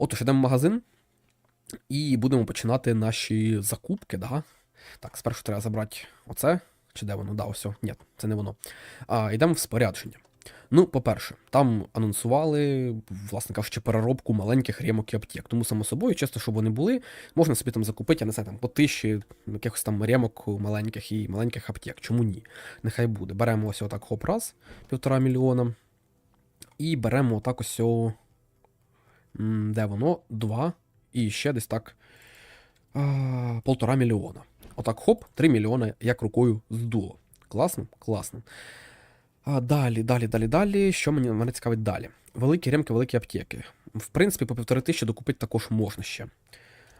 Отож, йдемо в магазин і будемо починати наші закупки, да? Так, спершу треба забрати оце. Чи де воно? Да, ось. Ні, це не воно. А, йдемо в спорядження. Ну, по-перше, там анонсували, власне кажучи, переробку маленьких ремок і аптек. Тому, само собою, чисто, щоб вони були, можна собі там закупити, я не знаю, там по тисячі якихось там ремок маленьких і маленьких аптек. Чому ні? Нехай буде. Беремо ось отак хоп раз, півтора мільйона. І беремо отак ось. о, Де воно? Два. І ще десь так. Полтора мільйона. Отак хоп, 3 мільйони як рукою здуло. Класно? Класно. А, далі, далі, далі, далі. Що мені мене цікавить далі? Великі ремки, великі аптеки. В принципі, по півтори тисячі докупити також можна ще.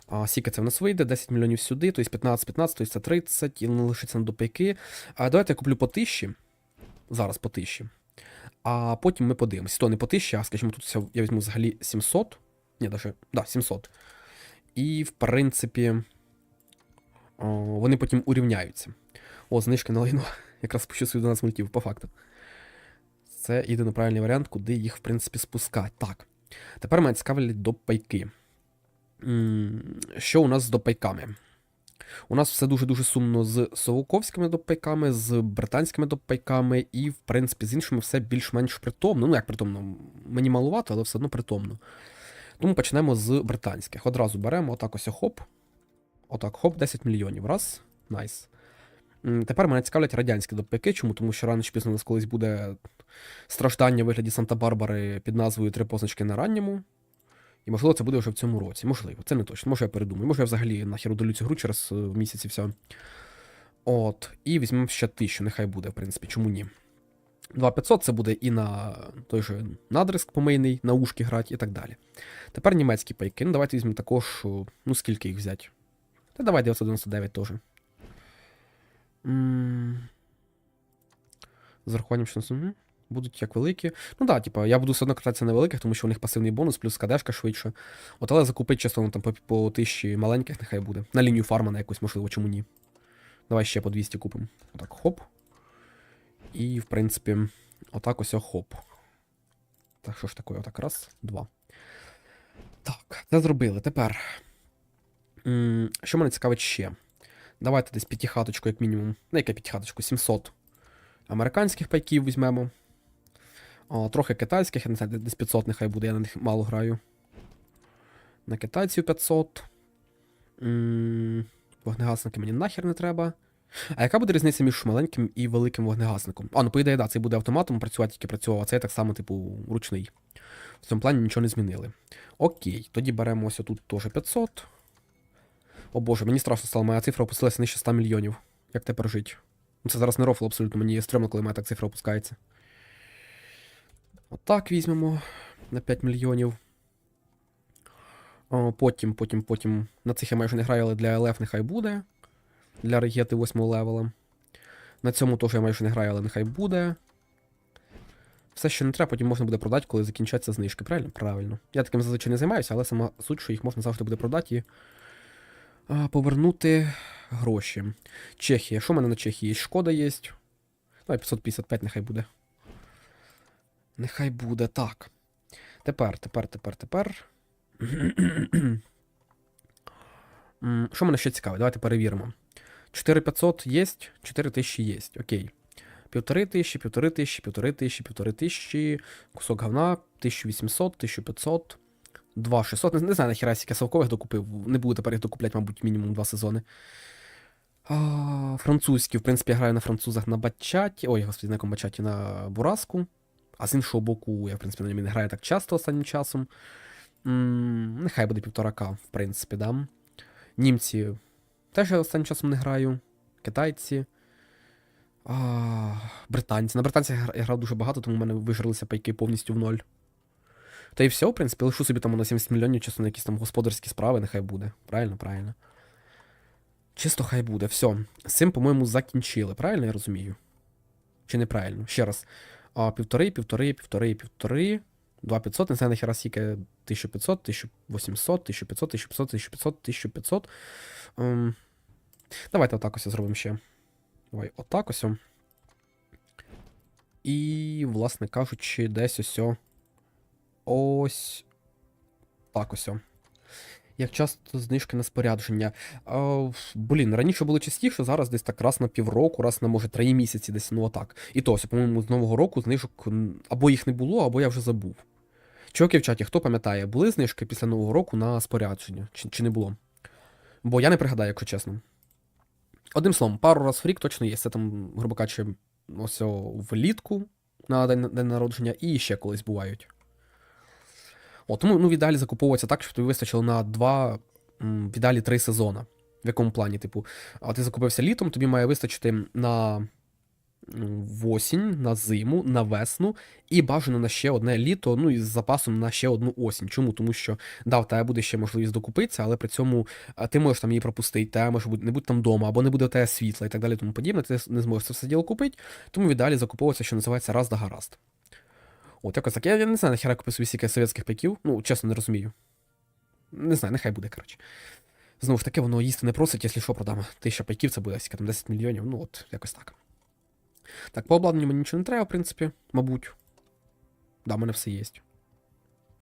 А, скільки це в нас вийде? 10 мільйонів сюди, тобто 15, 15, тобто це 30, і не лишиться на допайки. А давайте я куплю по тисячі. Зараз по тисячі. А потім ми подивимося. То не по тисячі, а скажімо, тут я візьму взагалі 700. Ні, даже, да, 700. І, в принципі, вони потім урівняються. О, знижки на лайно. Якраз спущу свої 12 мультів, по факту. Це єдиний правильний варіант, куди їх, в принципі, спускати. Так. Тепер мене цікавлять допайки. Що у нас з допайками? У нас все дуже-дуже сумно з совуковськими допайками, з британськими допайками, і, в принципі, з іншими все більш-менш притомно. Ну, як притомно, мені малувато, але все одно притомно. Тому почнемо з британських. Одразу беремо отак ось хоп. Отак, хоп, 10 мільйонів. Раз. Найс. Тепер мене цікавлять радянські допайки. Чому? Тому що рано чи пізно у нас колись буде страждання в вигляді Санта-Барбари під назвою Три позначки на ранньому. І можливо, це буде вже в цьому році. Можливо, це не точно. Може, я передумаю. Може, я взагалі нахер удалю цю гру через е, місяць і все. От. І візьмемо ще тисячу, нехай буде, в принципі, чому ні. 2500 це буде і на той же надриск помийний, на ушки грати і так далі. Тепер німецькі пайки. Ну, давайте візьмемо також. Ну, скільки їх взяти? Та давай 999 теж. З врахуванням, що будуть як великі. Ну да, типа, я буду все одно кататися на великих, тому що у них пасивний бонус, плюс кадешка швидше. От, але закупити чисто ну, там по, по тисячі маленьких, нехай буде. На лінію фарма на якусь, можливо, чому ні. Давай ще по 200 купимо. Отак, хоп. І, в принципі, отак ось хоп. Так, що ж таке? Отак, раз, два. Так, це зробили. Тепер. Що мене цікавить ще? Давайте десь п'ятихаточку, як мінімум. Ну, яке п'ятихаточку? 700 американських пайків візьмемо. О, трохи китайських, я не знаю, десь 500 нехай буде, я на них мало граю. На китайців 500. М, Вогнегасники мені нахер не треба. А яка буде різниця між маленьким і великим вогнегасником? А, ну по ідеї, да, цей буде автоматом працювати, тільки працював, а цей так само, типу, ручний. В цьому плані нічого не змінили. Окей, тоді беремо ось тут теж 500. О боже, мені страшно стало, моя цифра опустилася нижче 100 мільйонів. Як тепер жити? Ну, Це зараз не рофл абсолютно, мені стрьомно, коли моя так цифра опускається. Отак візьмемо на 5 мільйонів. Потім, потім, потім. На цих я майже не граю, але для ЛФ нехай буде. Для регети 8 левела. На цьому теж я майже не граю, але нехай буде. Все, що не треба, потім можна буде продати, коли закінчаться знижки. Правильно? Правильно. Я таким зазвичай не займаюся, але сама суть, що їх можна завжди буде продати і а, повернути гроші. Чехія. Що в мене на Чехії? Шкода є. Давай 555 нехай буде. Нехай буде так. Тепер, тепер, тепер, тепер. Що мене ще цікавить? Давайте перевіримо. 4500 є, 4000 є. Окей. Півтори тисячі, півтори тисячі, півтори тисячі, півтори тисячі, кусок говна, 1800, 1500, 2600. Не, не знаю, нахіра я совкових докупив. Не буду тепер їх докупляти, мабуть, мінімум два сезони. А, французькі, в принципі, я граю на французах на бачаті. Ой, господи, на бачаті на Бураску. А з іншого боку, я, в принципі, на ньому не граю так часто останнім часом. М, нехай буде півтора К, в принципі, да. Німці теж я останнім часом не граю. Китайці. А, британці. На британцях я грав дуже багато, тому в мене вижралися пайки повністю в ноль. Та і все, в принципі, лишу собі там на 70 мільйонів, чисто на якісь там господарські справи, нехай буде. Правильно, правильно. Чисто хай буде. Все. З цим, по-моєму, закінчили. Правильно я розумію? Чи неправильно? Ще раз. А, півтори, півтори, півтори, півтори. 2500, не знаю, нахера скільки 1500, 1800, 1500, 1500, 1500, 1500. Ем, давайте отак ось зробимо ще. Давай, отак ось. І, власне кажучи, десь ось. Ось. Так ось. Як часто знижки на спорядження. А, блін, раніше було частіше, зараз десь так раз на півроку, раз на може три місяці, десь ну отак. І то, по-моєму, з Нового року знижок або їх не було, або я вже забув. Чуваки в чаті, хто пам'ятає, були знижки після Нового року на спорядження? Чи, чи не було? Бо я не пригадаю, якщо чесно. Одним словом, пару раз в рік точно є. Це там, грубо кажучи, ось влітку на день, день народження і ще колись бувають. О, тому ну, в ідеалі закуповується так, щоб тобі вистачило на два, м, в ідеалі три сезона. В якому плані, типу, а ти закупився літом, тобі має вистачити на осінь, на зиму, на весну і бажано на ще одне літо, ну і з запасом на ще одну осінь. Чому? Тому що да, в тебе буде ще можливість докупитися, але при цьому ти можеш там її пропустити, тебе може не бути там вдома, або не буде у тебе світла і так далі, тому подібне, ти не зможеш це все діло купити, тому в ідеалі закуповується, що називається раз да гаразд. От якось так. Я, я не знаю, нахера купив стільки совєтських пайків, ну, чесно, не розумію. Не знаю, нехай буде, коротше. Знову ж таки, воно їсти не просить, якщо що, продам. Тисяча пайків це буде скільки там 10 мільйонів, ну от, якось так. Так, по обладнанню мені нічого не треба, в принципі, мабуть. Да, в мене все є.